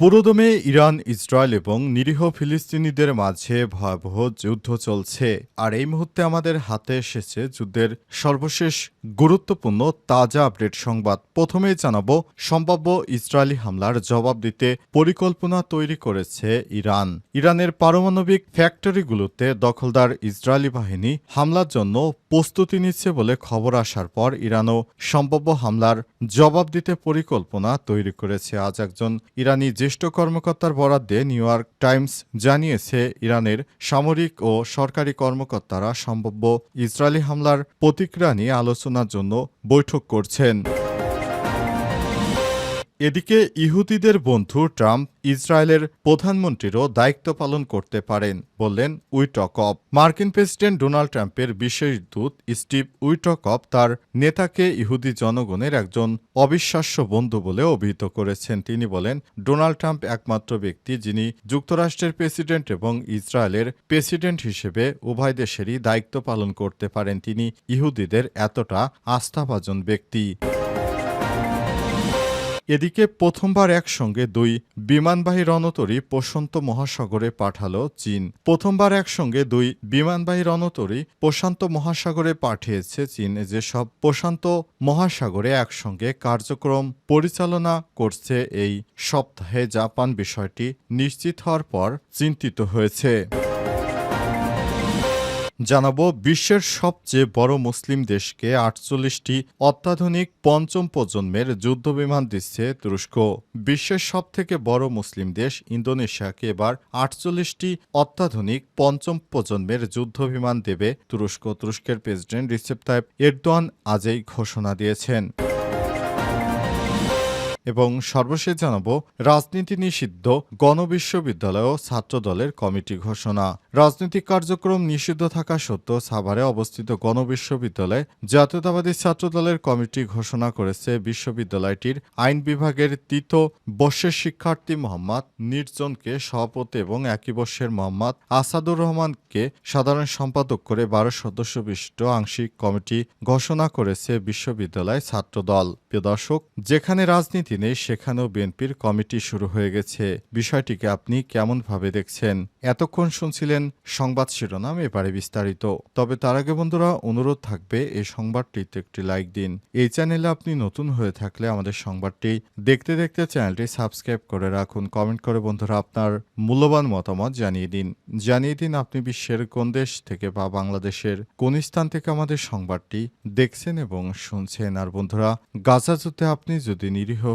পুরোদমে Iran, Israel এবং নিরীহ ফিলিস্তিনিদের মাঝে ভয়াবহ যুদ্ধ চলছে। আর এই মুহূর্তে আমাদের হাতে এসেছে যুদ্ধের সর্বশেষ গুরুত্বপূর্ণ তাজা আপডেট সংবাদ। প্রথমেই জানাব, সম্ভাব্য ইসরায়েলি হামলার জবাব দিতে পরিকল্পনা তৈরি করেছে ইরান। ইরানের পারমাণবিক ফ্যাক্টরিগুলোতে দখলদার ইসরায়েলি বাহিনী হামলার জন্য প্রস্তুতি নিচ্ছে বলে খবর আসার পর ইরানও সম্ভাব্য হামলার জবাব দিতে পরিকল্পনা তৈরি করেছে। আজ একজন ইরানি জ্যেষ্ঠ কর্মকর্তার বরাদ্দে নিউ ইয়র্ক টাইমস জানিয়েছে ইরানের সামরিক ও সরকারি কর্মকর্তারা সম্ভাব্য ইসরায়েলি হামলার প্রতিক্রিয়া নিয়ে আলোচনার জন্য বৈঠক করছেন। এদিকে ইহুদিদের বন্ধু ট্রাম্প ইসরায়েলের প্রধানমন্ত্রীরও দায়িত্ব পালন করতে পারেন বললেন উইটকপ। মার্কিন প্রেসিডেন্ট ডোনাল্ড ট্রাম্পের বিশেষ দূত স্টিভ উইটকপ তার নেতাকে ইহুদি জনগণের একজন অবিশ্বাস্য বন্ধু বলে অভিহিত করেছেন। তিনি বলেন, ডোনাল্ড ট্রাম্প একমাত্র ব্যক্তি যিনি যুক্তরাষ্ট্রের প্রেসিডেন্ট এবং ইসরায়েলের প্রেসিডেন্ট হিসেবে উভয় দেশেরই দায়িত্ব পালন করতে পারেন। তিনি ইহুদিদের এতটা আস্থাভাজন ব্যক্তি। এদিকে প্রথমবার একসঙ্গে দুই বিমানবাহী রণতরী প্রশান্ত মহাসাগরে পাঠালো চীন। প্রথমবার একসঙ্গে দুই বিমানবাহী রণতরী প্রশান্ত মহাসাগরে পাঠিয়েছে চীন। যেসব প্রশান্ত মহাসাগরে একসঙ্গে কার্যক্রম পরিচালনা করছে এই সপ্তাহে জাপান বিষয়টি নিশ্চিত হওয়ার পর চিন্তিত হয়েছে। জানাব, বিশ্বের সবচেয়ে বড় মুসলিম দেশকে আটচল্লিশটি অত্যাধুনিক পঞ্চম প্রজন্মের যুদ্ধবিমান দিচ্ছে তুরস্ক। বিশ্বের সবথেকে বড় মুসলিম দেশ ইন্দোনেশিয়াকে এবার আটচল্লিশটি অত্যাধুনিক পঞ্চম প্রজন্মের যুদ্ধবিমান দেবে তুরস্ক। তুরস্কের প্রেসিডেন্ট রিসেপ তাইপ এরদোয়ান আজই ঘোষণা দিয়েছেন। এবং সর্বশেষ জানাব, রাজনীতি নিষিদ্ধ, গণবিশ্ববিদ্যালয় ও ছাত্রদলের কমিটি ঘোষণা। রাজনৈতিক কার্যক্রম নিষিদ্ধ থাকা সত্ত্বেও সাভারে অবস্থিত গণবিশ্ববিদ্যালয় জাতীয়তাবাদী ছাত্রদলের কমিটি ঘোষণা করেছে বিশ্ববিদ্যালয়টির আইন বিভাগের তৃতীয় বর্ষের শিক্ষার্থী মোহাম্মদ নির্জনকে সভাপতি এবং একই বর্ষের মোহাম্মদ আসাদুর রহমানকে সাধারণ সম্পাদক করে বারো সদস্য বিশিষ্ট আংশিক কমিটি ঘোষণা করেছে বিশ্ববিদ্যালয় ছাত্রদল। প্রিয় দর্শক, যেখানে রাজনীতি নেই সেখানেও বিএনপির কমিটি শুরু হয়ে গেছে। বিষয়টিকে আপনি কেমনভাবে দেখছেন? এতক্ষণ শুনছিলেন সংবাদ শিরোনাম এবারে বিস্তারিত। তবে তার আগে বন্ধুরা, অনুরোধ থাকবে এই সংবাদটিতে একটি লাইক দিন। এই চ্যানেলে আপনি নতুন হয়ে থাকলে আমাদের সংবাদটি দেখতে দেখতে চ্যানেলটি সাবস্ক্রাইব করে রাখুন। কমেন্ট করে বন্ধুরা আপনার মূল্যবান মতামত জানিয়ে দিন। জানিয়ে দিন আপনি বিশ্বের কোন দেশ থেকে বা বাংলাদেশের কোন স্থান থেকে আমাদের সংবাদটি দেখছেন এবং শুনছেন। আর বন্ধুরা, গাজা যুদ্ধে আপনি যদি নিরীহ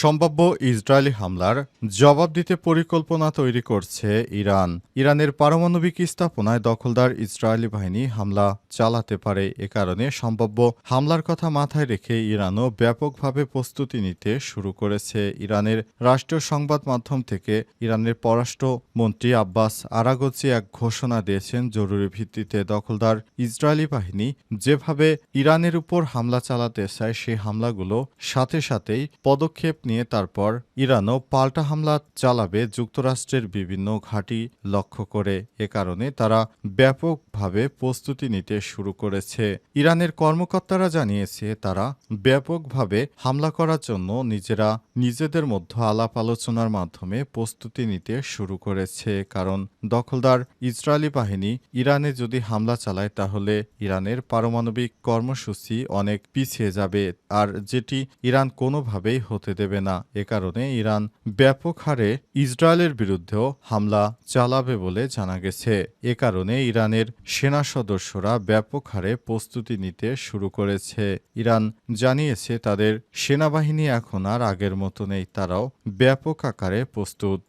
সম্ভাব্য ইসরায়েলি হামলার জবাব দিতে পরিকল্পনা তৈরি করছে ইরান। ইরানের পারমাণবিক স্থাপনায় দখলদার ইসরায়েলি বাহিনী হামলা চালাতে পারে এ কারণে সম্ভাব্য হামলার কথা মাথায় রেখে ইরানও ব্যাপকভাবে প্রস্তুতি নিতে শুরু করেছে। ইরানের রাষ্ট্রীয় সংবাদ মাধ্যম থেকে ইরানের পররাষ্ট্রমন্ত্রী আব্বাস আরাগচি এক ঘোষণা দিয়েছেন, জরুরি ভিত্তিতে দখলদার ইসরায়েলি বাহিনী যেভাবে ইরানের উপর হামলা চালাতে চায়, সেই হামলাগুলো সাথে সাথেই পদক্ষেপ নিয়ে তারপর ইরানও পাল্টা হামলা চালাবে যুক্তরাষ্ট্রের বিভিন্ন ঘাঁটি লক্ষ্য করে। এ কারণে তারা ব্যাপকভাবে প্রস্তুতি নিতে শুরু করেছে। ইরানের কর্মকর্তারা জানিয়েছে, তারা ব্যাপকভাবে হামলা করার জন্য নিজেরা নিজেদের মধ্যে আলাপ আলোচনার মাধ্যমে প্রস্তুতি নিতে শুরু করেছে। কারণ দখলদার ইসরায়েলি বাহিনী ইরানে যদি হামলা চালায়, তাহলে ইরানের পারমাণবিক কর্মসূচি অনেক পিছিয়ে যাবে। আর যেটি ইরান কোনোভাবেই হতে দেবে না এ কারণে ইরান ব্যাপক হারে ইসরায়েলের বিরুদ্ধেও হামলা চালাবে বলে জানা গেছে। এ কারণে ইরানের সেনা সদস্যরা ব্যাপক হারে প্রস্তুতি নিতে শুরু করেছে। ইরান জানিয়েছে, তাদের সেনাবাহিনী এখন আর আগের মতো নেই, তারাও ব্যাপক আকারে প্রস্তুত।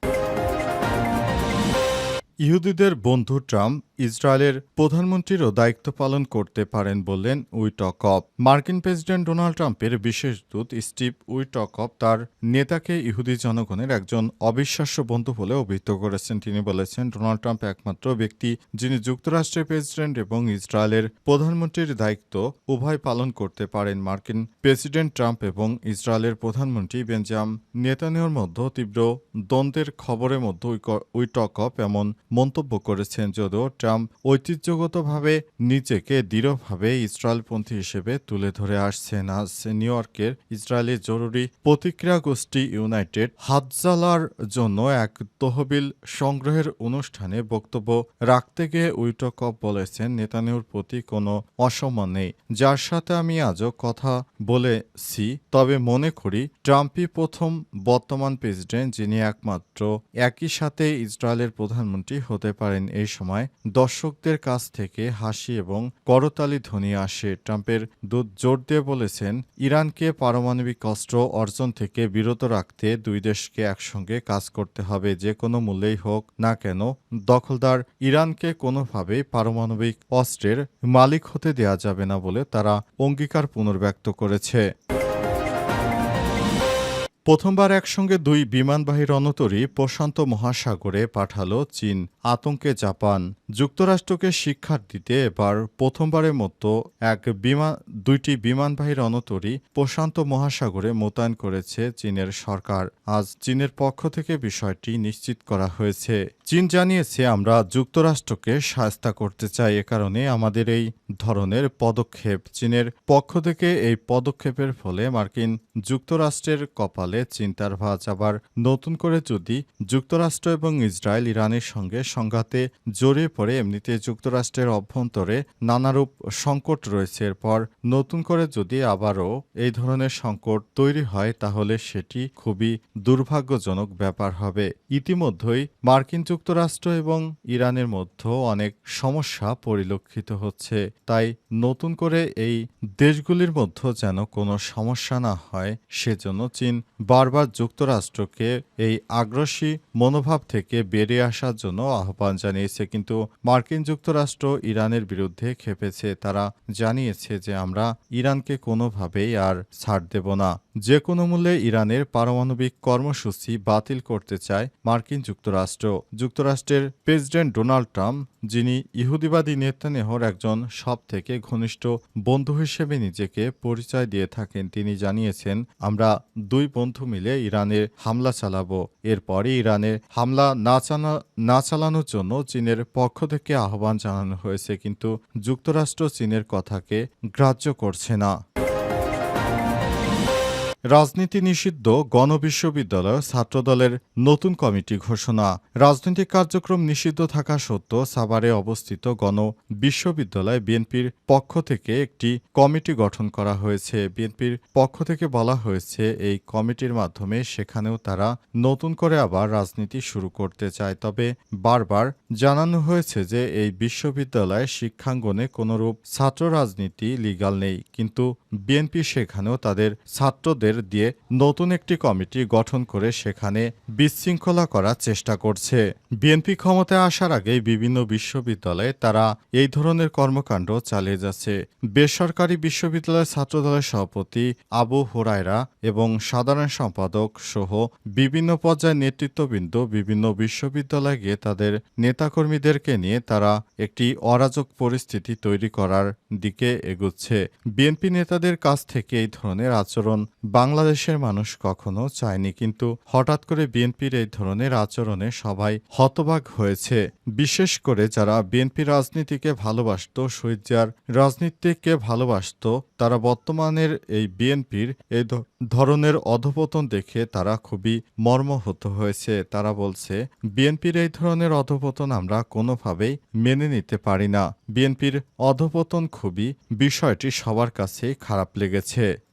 ইহুদিদের বন্ধু ট্রাম্প ইসরায়েলের প্রধানমন্ত্রীরও দায়িত্ব পালন করতে পারেন বললেন উইটকপ। মার্কিন প্রেসিডেন্ট ডোনাল্ড ট্রাম্পের বিশেষ দূত স্টিভ উইটকপ তার নেতাকে ইহুদি জনগণের একজন অবিশ্বাস্য বন্ধু বলে অভিহিত করেছেন। তিনি বলেছেন, ডোনাল্ড ট্রাম্প একমাত্র ব্যক্তি যিনি যুক্তরাষ্ট্রের প্রেসিডেন্ট এবং ইসরায়েলের প্রধানমন্ত্রীর দায়িত্ব উভয় পালন করতে পারেন। মার্কিন প্রেসিডেন্ট ট্রাম্প এবং ইসরায়েলের প্রধানমন্ত্রী বেঞ্জাম নেতানিয়ার মধ্যে তীব্র দ্বন্দ্বের খবরের মধ্যে উইটকপ এমন মন্তব্য করেছেন, যদিও ট্রাম্প ঐতিহ্যগতভাবে নিজেকে দৃঢ়ভাবে ইসরায়েলপন্থী হিসেবে তুলে ধরে আসছেন। আজ নিউ ইয়র্কের ইসরায়েলের জরুরি প্রতিক্রিয়া গোষ্ঠী ইউনাইটেড হাতজালার জন্য এক তহবিল সংগ্রহের অনুষ্ঠানে বক্তব্য রাখতে গিয়ে উইটকপ বলেছেন, নেতানিয়াহুর প্রতি কোনো অসম্মান নেই। যার সাথে আমি আজও কথা বলেছি, তবে মনে করি ট্রাম্পই প্রথম বর্তমান প্রেসিডেন্ট, যিনি একমাত্র একই সাথে ইসরায়েলের প্রধানমন্ত্রী হতে পারেন। এই সময় দর্শকদের কাছ থেকে হাসি এবং করতালি ধ্বনি আসে। ট্রাম্পের দূত জোর দিয়ে বলেছেন, ইরানকে পারমাণবিক অস্ত্র অর্জন থেকে বিরত রাখতে দুই দেশকে একসঙ্গে কাজ করতে হবে, যে কোনো মূল্যেই হোক না কেন। দখলদার ইরানকে কোনোভাবেই পারমাণবিক অস্ত্রের মালিক হতে দেয়া যাবে না বলে তারা অঙ্গীকার পুনর্ব্যক্ত করেছে। প্রথমবার একসঙ্গে দুই বিমানবাহী রণতরী প্রশান্ত মহাসাগরে পাঠালো চীন। আতঙ্কে জাপান। যুক্তরাষ্ট্রকে শিক্ষার দিতে এবার প্রথমবারের মতো এক বিমান, দুইটি বিমানবাহী রণতরী প্রশান্ত মহাসাগরে মোতায়েন করেছে চীনের সরকার। আজ চীনের পক্ষ থেকে বিষয়টি নিশ্চিত করা হয়েছে। চীন জানিয়েছে, আমরা যুক্তরাষ্ট্রকে সাহস্তা করতে চাই। এ কারণে আমাদের এই ধরনের পদক্ষেপ। চীনের পক্ষ থেকে এই পদক্ষেপের ফলে মার্কিন যুক্তরাষ্ট্রের কপালে চিন্তার ভাঁজ। আবার নতুন করে যদি যুক্তরাষ্ট্র এবং ইসরায়েল ইরানের সঙ্গে সংঘাতে জড়িয়ে পড়ে, এমনিতে যুক্তরাষ্ট্রের অভ্যন্তরে নানারূপ সংকট রয়েছে। এরপর নতুন করে যদি আবারও এই ধরনের সংকট তৈরি হয়, তাহলে সেটি খুবই দুর্ভাগ্যজনক ব্যাপার হবে। ইতিমধ্যেই মার্কিন যুক্তরাষ্ট্র এবং ইরানের মধ্যে অনেক সমস্যা পরিলক্ষিত হচ্ছে। তাই নতুন করে এই দেশগুলির মধ্যে যেন কোনো সমস্যা না হয়, সেজন্য চীন বারবার যুক্তরাষ্ট্রকে এই আগ্রাসী মনোভাব থেকে বেরিয়ে আসার জন্য আহ্বান জানিয়েছে, কিন্তু মার্কিন যুক্তরাষ্ট্র ইরানের বিরুদ্ধে খেপেছে তারা জানিয়েছে যে আমরা ইরানকে কোনোভাবেই আর ছাড় দেব না। যে কোনো মূল্যে ইরানের পারমাণবিক কর্মসূচি বাতিল করতে চায় মার্কিন যুক্তরাষ্ট্র। যুক্তরাষ্ট্রের প্রেসিডেন্ট ডোনাল্ড ট্রাম্প, যিনি ইহুদিবাদী নেতানেহর একজন সব থেকে ঘনিষ্ঠ বন্ধু হিসেবে নিজেকে পরিচয় দিয়ে থাকেন, তিনি জানিয়েছেন, আমরা দুই বন্ধু মিলে ইরানের হামলা চালাবো। এরপরে ইরানের হামলা না চালা, না চালানোর জন্য চীনের পক্ষ থেকে আহ্বান জানানো হয়েছে, কিন্তু যুক্তরাষ্ট্র চীনের কথাকে গ্রাহ্য করছে না। রাজনীতি নিষিদ্ধ গণবিশ্ববিদ্যালয় ছাত্রদলের নতুন কমিটি ঘোষণা। রাজনৈতিক কার্যক্রম নিষিদ্ধ থাকা সত্ত্বেও সাভারে অবস্থিত গণ বিশ্ববিদ্যালয় বিএনপির পক্ষ থেকে একটি কমিটি গঠন করা হয়েছে। বিএনপির পক্ষ থেকে বলা হয়েছে, এই কমিটির মাধ্যমে সেখানেও তারা নতুন করে আবার রাজনীতি শুরু করতে চায়। তবে বারবার জানানো হয়েছে যে এই বিশ্ববিদ্যালয়ে শিক্ষাঙ্গনে কোনোরূপ ছাত্র রাজনীতি লিগাল নেই। কিন্তু বিএনপি সেখানেও তাদের ছাত্রদের দিয়ে নতুন একটি কমিটি গঠন করে সেখানে বিশৃঙ্খলা করার চেষ্টা করছে। বিএনপি ক্ষমতায় আসার আগে বিভিন্ন বিশ্ববিদ্যালয়ে তারা এই ধরনের কর্মকাণ্ড চালিয়ে যাচ্ছে। বেসরকারি বিশ্ববিদ্যালয়ের ছাত্রদলের সভাপতি আবু হোরায়রা এবং সাধারণ সম্পাদক সহ বিভিন্ন পর্যায়ের নেতৃত্ববৃন্দ বিভিন্ন বিশ্ববিদ্যালয়ে গিয়ে তাদের নেতাকর্মীদেরকে নিয়ে তারা একটি অরাজক পরিস্থিতি তৈরি করার দিকে এগুচ্ছে। বিএনপি নেতাদের কাছ থেকে এই ধরনের আচরণ বাংলাদেশের মানুষ কখনো চায়নি, কিন্তু হঠাৎ করে বিএনপির এই ধরনের আচরণে সবাই হতবাক হয়েছে। বিশেষ করে যারা বিএনপি রাজনীতিকে ভালোবাসত শহীদজার রাজনীতিকে ভালোবাসত, তারা বর্তমানের এই বিএনপির এই ধরনের অধপতন দেখে তারা খুবই মর্মহত হয়েছে। তারা বলছে, বিএনপির এই ধরনের অধপতন আমরা কোনোভাবেই মেনে নিতে পারি না। বিএনপির অধপতন খুবই বিষয়টি সবার কাছেই খারাপ লেগেছে।